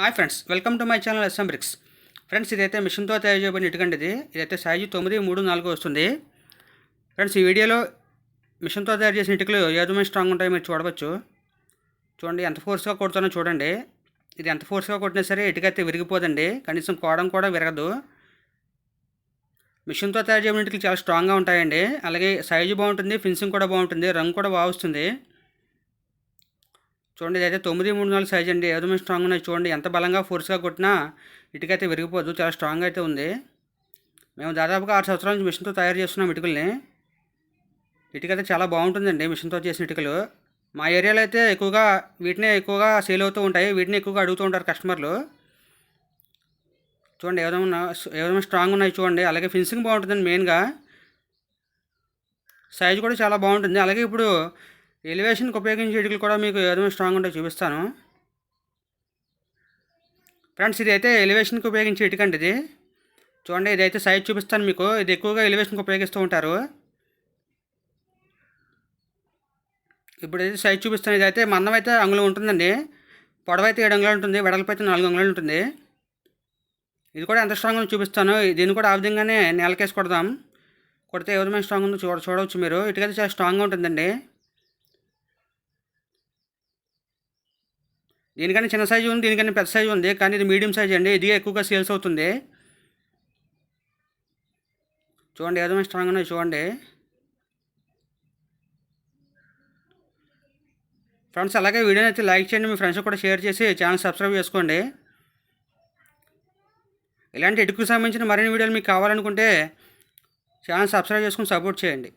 Hi friends welcome to my channel SM Bricks. Friends ఇదైతే మిషన్తో తయారు చేయబడిన ఇటుకండి ఇది ఇదైతే సైజు తొమ్మిది మూడు నాలుగు వస్తుంది. ఫ్రెండ్స్ ఈ వీడియోలో మిషన్తో తయారు చేసిన ఇటుకలు ఏదో స్ట్రాంగ్ ఉంటాయో మీరు చూడవచ్చు. చూడండి ఎంత ఫోర్స్గా కొడుతున్నా చూడండి. ఇది ఎంత ఫోర్స్గా కొట్టినా సరే ఇటుకైతే విరిగిపోదండి. కనీసం కోవడం కూడా విరగదు. మిషన్తో తయారు చేయబడిన ఇటుకలు చాలా స్ట్రాంగ్గా ఉంటాయండి. అలాగే సైజు బాగుంటుంది ఫినిషింగ్ కూడా బాగుంటుంది రంగు కూడా బాగా వస్తుంది. చూడండి ఇదైతే తొమ్మిది మూడు నాలుగు సైజ్ అండి. ఏదో స్ట్రాంగ్ ఉన్నాయి. చూడండి ఎంత బలంగా ఫోర్స్గా కొట్టినా ఇటుకైతే విరిగిపోదు. చాలా స్ట్రాంగ్ అయితే ఉంది. మేము దాదాపుగా ఆరు సంవత్సరాల నుంచి మిషన్తో తయారు చేస్తున్నాం ఇటుకల్ని. ఇటుకైతే చాలా బాగుంటుందండి మిషన్తో చేసిన ఇటుకలు. మా ఏరియాలో అయితే ఎక్కువగా వీటినే ఎక్కువగా సేల్ అవుతూ ఉంటాయి. వీటిని ఎక్కువగా అడుగుతూ ఉంటారు కస్టమర్లు చూడండి ఏదైనా ఏదైనా స్ట్రాంగ్ ఉన్నాయి చూడండి. అలాగే ఫినిషింగ్ బాగుంటుందండి మెయిన్గా సైజు కూడా చాలా బాగుంటుంది. అలాగే ఇప్పుడు ఎలివేషన్కి ఉపయోగించే ఇటుకలు కూడా మీకు ఏదైనా స్ట్రాంగ్ ఉంటే చూపిస్తాను. ఫ్రెండ్స్ ఇది అయితే ఎలివేషన్కి ఉపయోగించే ఇటుక అండి ఇది. చూడండి ఇదైతే సైజ్ చూపిస్తాను మీకు. ఇది ఎక్కువగా ఎలివేషన్కి ఉపయోగిస్తూ ఉంటారు. ఇప్పుడు అయితే సైజ్ చూపిస్తాను. ఇదైతే మందం అయితే అంగుళం ఉంటుందండి. పొడవైతే ఏడు అంగుళాలు ఉంటుంది. వెడల్పు అయితే నాలుగు అంగుళాలు ఉంటుంది. ఇది కూడా ఎంత స్ట్రాంగ్ ఉందో చూపిస్తాను. దీన్ని కూడా ఆ విధంగానే నేలకేసి కొడదాం. కొడితే ఏ విధమైన స్ట్రాంగ్ ఉందో చూడ చూడవచ్చు మీరు. ఇటుకైతే చాలా స్ట్రాంగ్గా ఉంటుందండి. దీనికన్నా చిన్న సైజు ఉంది దీనికన్నా పెద్ద సైజు ఉంది కానీ ఇది మీడియం సైజ్ అండి. ఇది ఎక్కువగా సేల్స్ అవుతుంది. చూడండి ఏదో స్ట్రాంగ్ ఉన్నాయి చూడండి. ఫ్రెండ్స్ అలాగే వీడియోని అయితే లైక్ చేయండి మీ ఫ్రెండ్స్ కూడా షేర్ చేసి ఛానల్ సబ్స్క్రైబ్ చేసుకోండి. ఇలాంటి ఇటుకు సంబంధించిన మరిన్ని వీడియోలు మీకు కావాలనుకుంటే ఛానల్ సబ్స్క్రైబ్ చేసుకుని సపోర్ట్ చేయండి.